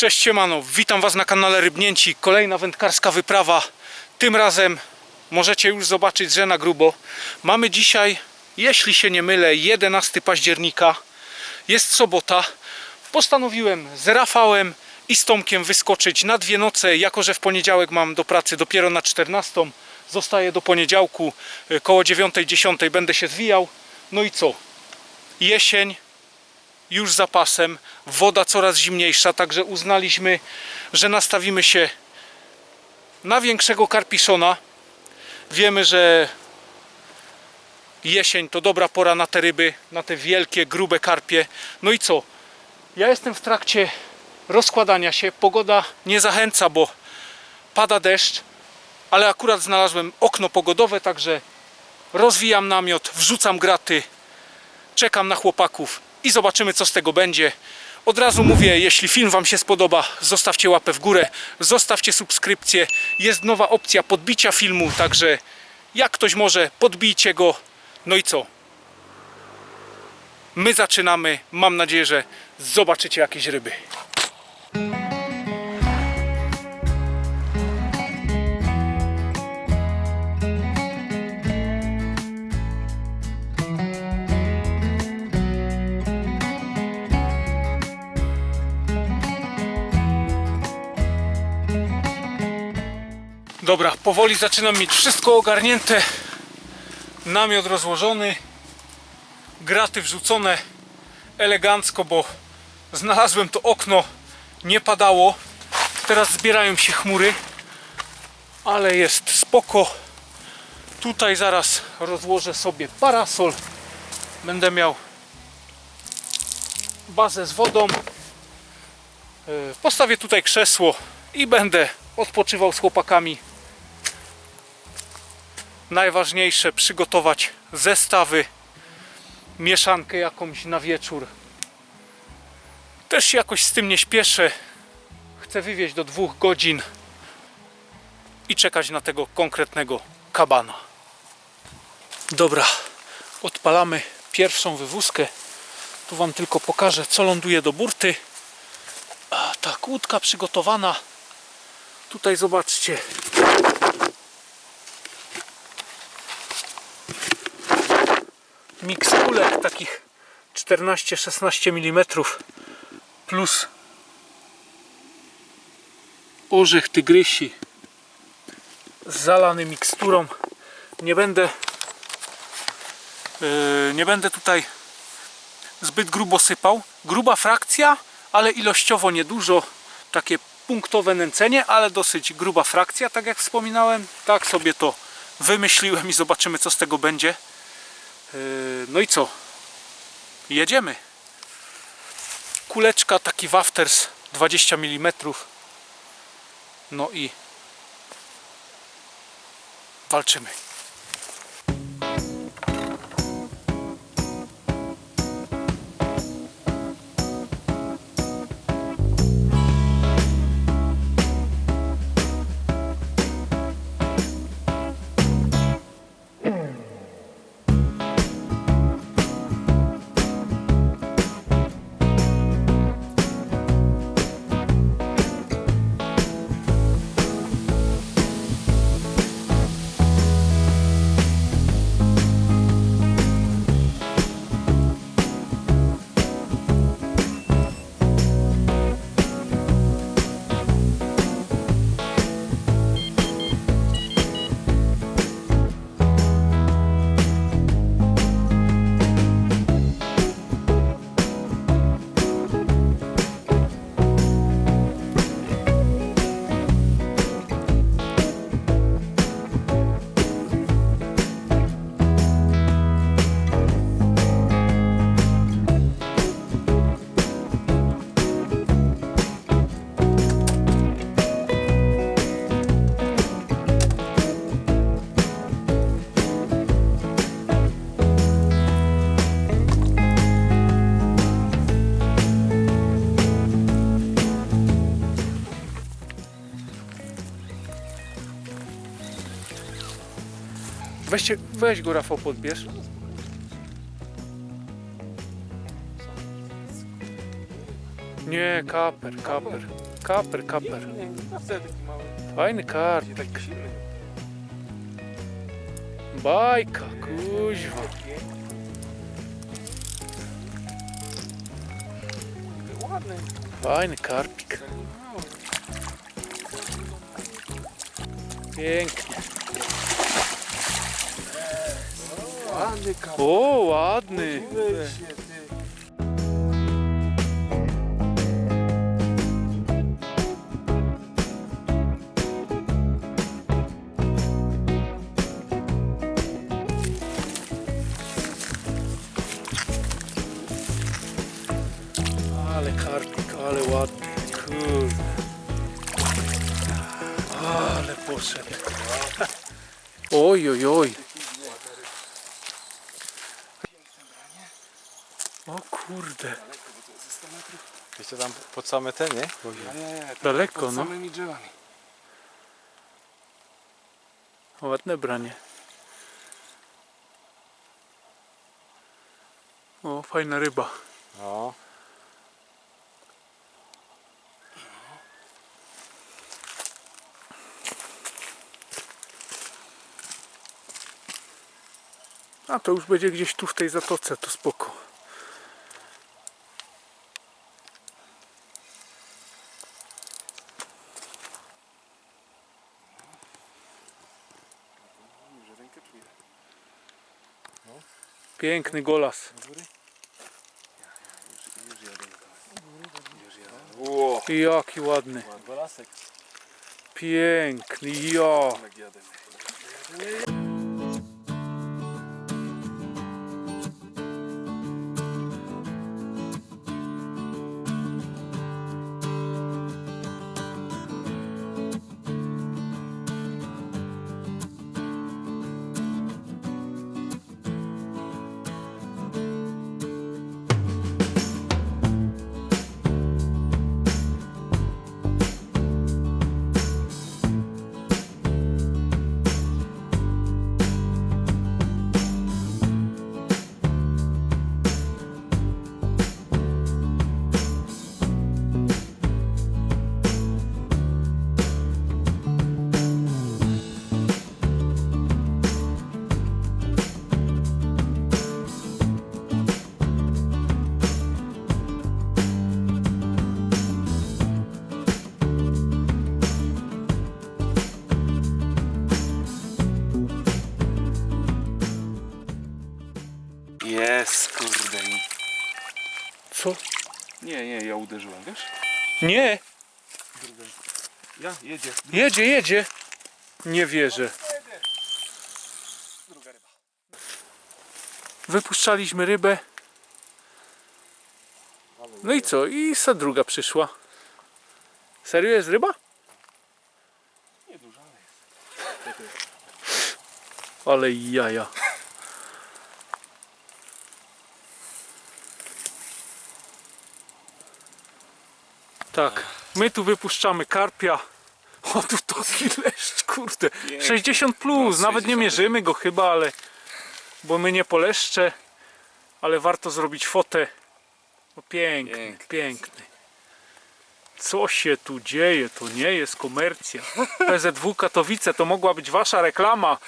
Cześć siemano, witam was na kanale Rybnięci. Kolejna wędkarska wyprawa. Tym razem możecie już zobaczyć, że na grubo. Mamy dzisiaj, jeśli się nie mylę, 11 października. Jest sobota. Postanowiłem z Rafałem i z Tomkiem wyskoczyć na dwie noce, jako że w poniedziałek mam do pracy dopiero na 14. Zostaję do poniedziałku, y, koło 9-10 będę się zwijał. No i co? Jesień, już za pasem, woda coraz zimniejsza, także uznaliśmy, że nastawimy się na większego karpiszona. Wiemy, że jesień to dobra pora na te ryby, na te wielkie, grube karpie. No i co? Ja jestem w trakcie rozkładania się. Pogoda nie zachęca, bo pada deszcz, ale akurat znalazłem okno pogodowe, także rozwijam namiot, wrzucam graty, czekam na chłopaków i zobaczymy co z tego będzie. Od razu mówię, jeśli film Wam się spodoba, zostawcie łapę w górę, zostawcie subskrypcję. Jest nowa opcja podbicia filmu, także jak ktoś może, podbijcie go. No i co? My zaczynamy. Mam nadzieję, że zobaczycie jakieś ryby. Dobra, powoli zaczynam mieć wszystko ogarnięte. Namiot rozłożony. Graty wrzucone elegancko, bo znalazłem to okno. Nie padało. Teraz zbierają się chmury. Ale jest spoko. Tutaj zaraz rozłożę sobie parasol. Będę miał bazę z wodą. Yy, Postawię tutaj krzesło i będę odpoczywał z chłopakami. Najważniejsze przygotować zestawy, mieszankę jakąś na wieczór. Też się jakoś z tym nie śpieszę. Chcę wywieźć do dwóch godzin i czekać na tego konkretnego kabana. Dobra, odpalamy pierwszą wywózkę. Tu Wam tylko pokażę, co ląduje do burty. A, tak, łódka przygotowana. Tutaj zobaczcie. Miks kulek takich 14-16 mm plus orzech tygrysi zalany miksturą. Nie będę yy, nie będę tutaj zbyt grubo sypał. Gruba frakcja, ale ilościowo niedużo. Takie punktowe nęcenie, ale dosyć gruba frakcja, tak jak wspominałem. Tak sobie to wymyśliłem i zobaczymy co z tego będzie. Yy, No i co? Jedziemy. Kuleczka, taki wafters 20 mm. No i walczymy. Weźcie, weź go Rafał podbierz. Nie, kaper, kaper. Kaper, kaper. Fajny karp. Nie taki silny. Bajka, kuźwa. Fajny karpik. Pięknie. Ładny kawał. O, ładny. Weź się, ty. Ale karpik, ale ładny. Kurde. Ale poszedł. Oj, oj, oj. O kurde. Wiecie tam pod same te, nie? Nie, nie, nie. Daleko, Pod no. samymi drzewami. Ładne branie. O, fajna ryba. No. A to już będzie gdzieś tu w tej zatoce, to spoko. Piękny golas. Ło! Jaki ładny. Golasek. Piękny, ja. Jest, kurde. Co? Nie, nie, ja uderzyłem, wiesz? Nie, Druga. Ja, jedzie. jedzie, jedzie. Nie wierzę. Druga ryba. Wypuszczaliśmy rybę. No i co? I sa druga przyszła. Serio jest ryba? Nie duża, ale jest. Ale jaja. Tak, my tu wypuszczamy karpia. O, tu taki leszcz, kurde. 60 plus, No, nawet nie 60. mierzymy go chyba, ale... Bo my nie poleszcze, ale warto zrobić fotę. No piękny, Piękny. piękny. Co się tu dzieje? To nie jest komercja. PZW Katowice to mogła być wasza reklama.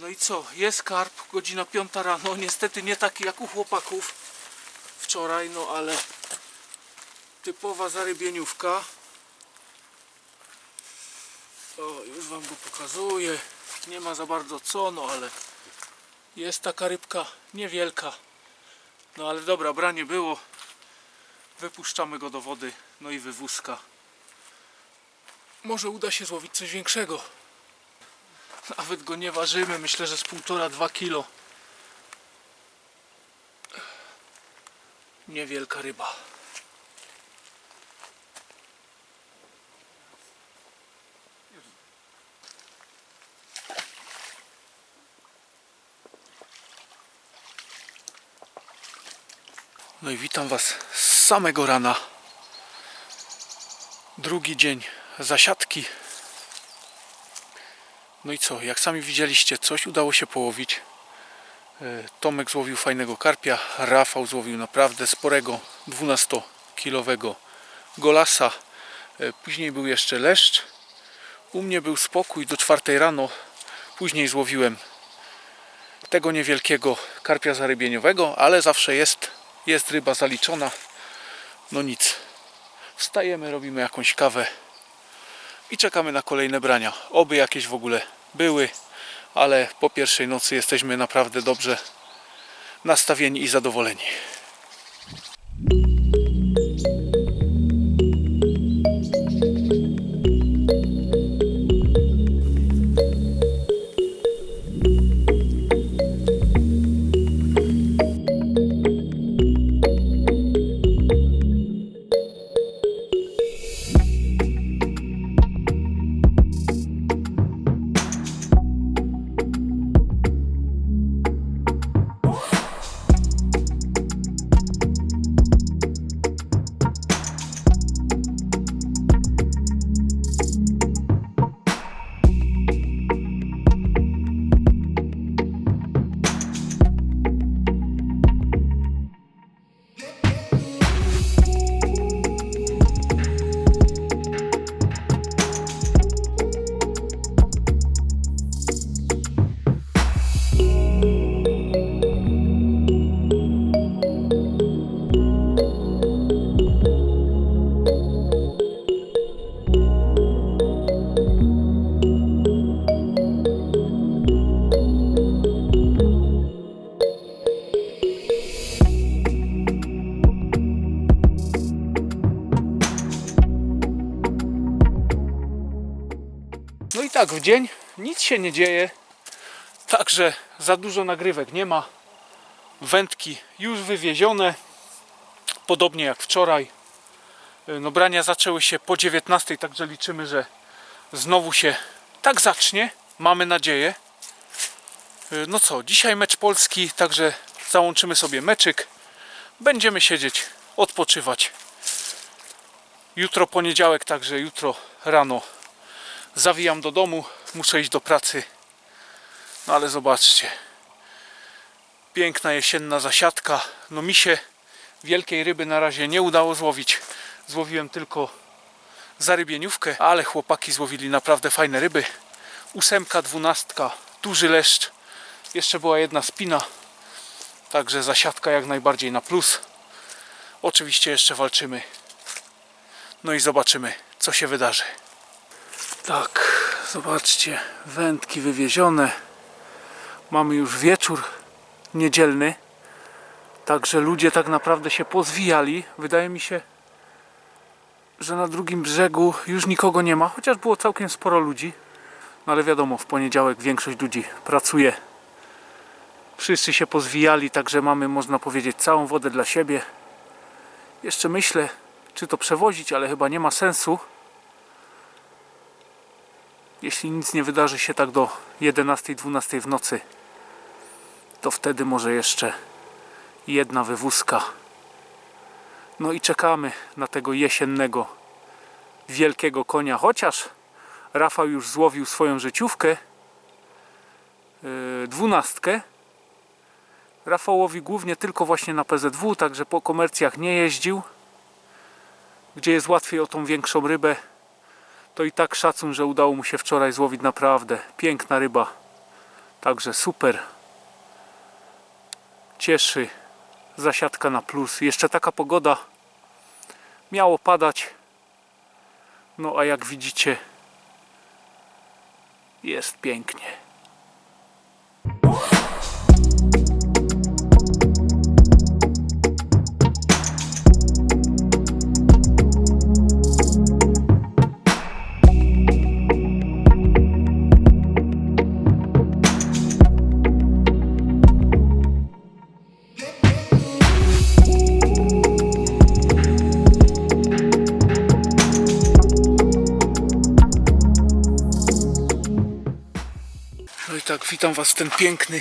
No i co? Jest karp, godzina 5 rano. Niestety nie taki jak u chłopaków wczoraj, no ale typowa zarybieniówka. O, już wam go pokazuję. Nie ma za bardzo co, no ale jest taka rybka niewielka. No ale dobra, branie było. Wypuszczamy go do wody, no i wywózka. Może uda się złowić coś większego. Nawet go nie ważymy, myślę, że z półtora, dwa kilo. Niewielka ryba. No i witam Was z samego rana. Drugi dzień zasiadki. No i co, jak sami widzieliście, coś udało się połowić. E, Tomek złowił fajnego karpia, Rafał złowił naprawdę sporego 12-kilowego golasa. E, Później był jeszcze leszcz. U mnie był spokój do czwartej rano. Później złowiłem tego niewielkiego karpia zarybieniowego, ale zawsze jest, jest ryba zaliczona. No nic. Wstajemy, robimy jakąś kawę i czekamy na kolejne brania. Oby jakieś w ogóle były, ale po pierwszej nocy jesteśmy naprawdę dobrze nastawieni i zadowoleni. Dzień nic się nie dzieje. Także za dużo nagrywek nie ma. Wędki już wywiezione. Podobnie jak wczoraj. No brania zaczęły się po 19, także liczymy, że znowu się tak zacznie. Mamy nadzieję. No co, dzisiaj mecz Polski, także załączymy sobie meczyk. Będziemy siedzieć, odpoczywać. Jutro poniedziałek, także jutro rano zawijam do domu, muszę iść do pracy. No ale zobaczcie. Piękna jesienna zasiadka. No mi się wielkiej ryby na razie nie udało złowić. Złowiłem tylko zarybieniówkę, ale chłopaki złowili naprawdę fajne ryby. Ósemka, dwunastka, duży leszcz. Jeszcze była jedna spina. Także zasiadka jak najbardziej na plus. Oczywiście jeszcze walczymy. No i zobaczymy, co się wydarzy. Tak, zobaczcie, wędki wywiezione. Mamy już wieczór niedzielny. Także ludzie tak naprawdę się pozwijali. Wydaje mi się, że na drugim brzegu już nikogo nie ma, chociaż było całkiem sporo ludzi. No ale wiadomo, w poniedziałek większość ludzi pracuje. Wszyscy się pozwijali, także mamy, można powiedzieć, całą wodę dla siebie. Jeszcze myślę, czy to przewozić, ale chyba nie ma sensu jeśli nic nie wydarzy się tak do 11-12 w nocy, to wtedy może jeszcze jedna wywózka. No i czekamy na tego jesiennego wielkiego konia, chociaż Rafał już złowił swoją życiówkę, yy, dwunastkę. Rafał łowi głównie tylko właśnie na PZW, także po komercjach nie jeździł, gdzie jest łatwiej o tą większą rybę to i tak szacun, że udało mu się wczoraj złowić naprawdę piękna ryba. Także super. Cieszy. Zasiadka na plus. Jeszcze taka pogoda. Miało padać. No a jak widzicie jest pięknie. Tak, witam Was w ten piękny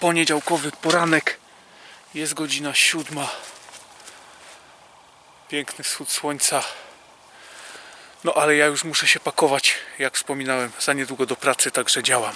poniedziałkowy poranek. Jest godzina siódma. Piękny wschód słońca. No ale ja już muszę się pakować, jak wspominałem, za niedługo do pracy, także działam.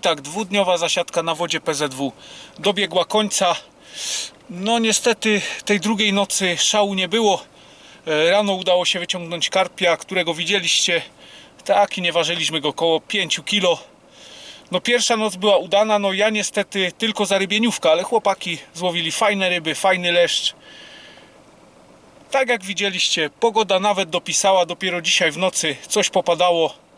I tak, dwudniowa zasiadka na wodzie PZW dobiegła końca. No niestety tej drugiej nocy szału nie było. E, Rano udało się wyciągnąć karpia, którego widzieliście. Tak i nie ważyliśmy go około 5 kg. No pierwsza noc była udana, no ja niestety tylko za rybieniówkę, ale chłopaki złowili fajne ryby, fajny leszcz. Tak jak widzieliście, pogoda nawet dopisała, dopiero dzisiaj w nocy coś popadało.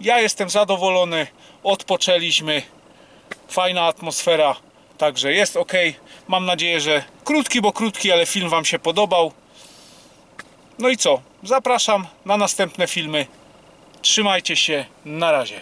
Ja jestem zadowolony, odpoczęliśmy, fajna atmosfera, także jest ok. Mam nadzieję, że krótki, bo krótki, ale film Wam się podobał. No i co? Zapraszam na następne filmy. Trzymajcie się, na razie.